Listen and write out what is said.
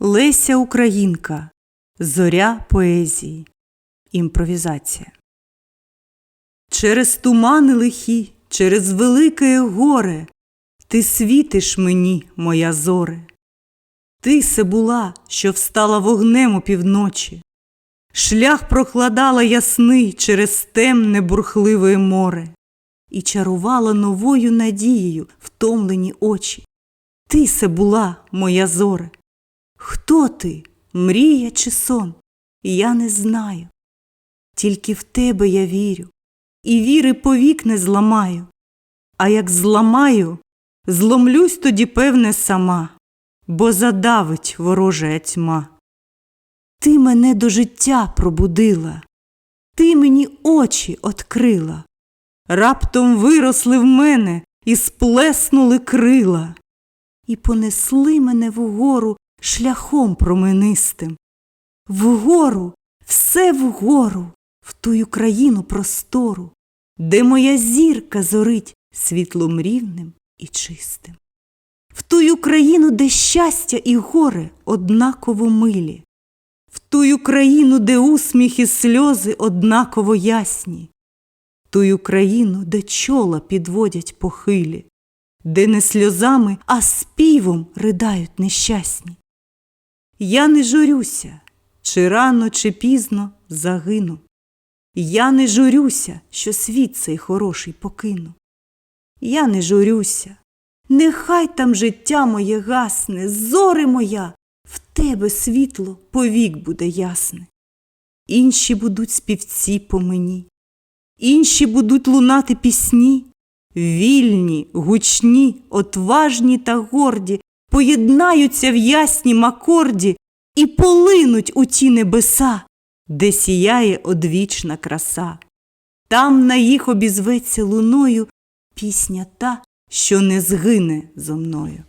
Леся Українка. Зоря поезії. Імпровізація. Через тумани лихі, через велике горе Ти світиш мені, моя зоре. Ти се була, що встала вогнем у півночі, Шлях прокладала ясний через темне бурхливе море І чарувала новою надією втомлені очі. Ти се була, моя зоре. Хто ти, мрія чи сон? Я не знаю. Тільки в тебе я вірю, і віри повік не зламаю. А як зламаю, зломлюсь тоді, певне, сама, бо задавить ворожая тьма. Ти мене до життя пробудила, ти мені очі открила, раптом виросли в мене і сплеснули крила, і понесли мене вгору шляхом променистим. Вгору, все вгору, в тую країну простору, де моя зірка зорить світлом рівним і чистим. В тую країну, де щастя і горе однаково милі, в тую країну, де усміх і сльози однаково ясні, тую країну, де чола підводять похилі, де не сльозами, а співом riдають нещасні. Я не журюся, чи рано, чи пізно загину. Я не журюся, що світ цей хороший покину. Я не журюся, нехай там життя моє гасне, зори моя, в тебе світло повік буде ясне. Інші будуть співці по мені, інші будуть лунати пісні, вільні, гучні, отважні та горді, поєднаються в яснім акорді і полинуть у ті небеса, де сіяє одвічна краса. Там на їх обізветься луною пісня та, що не згине зо мною.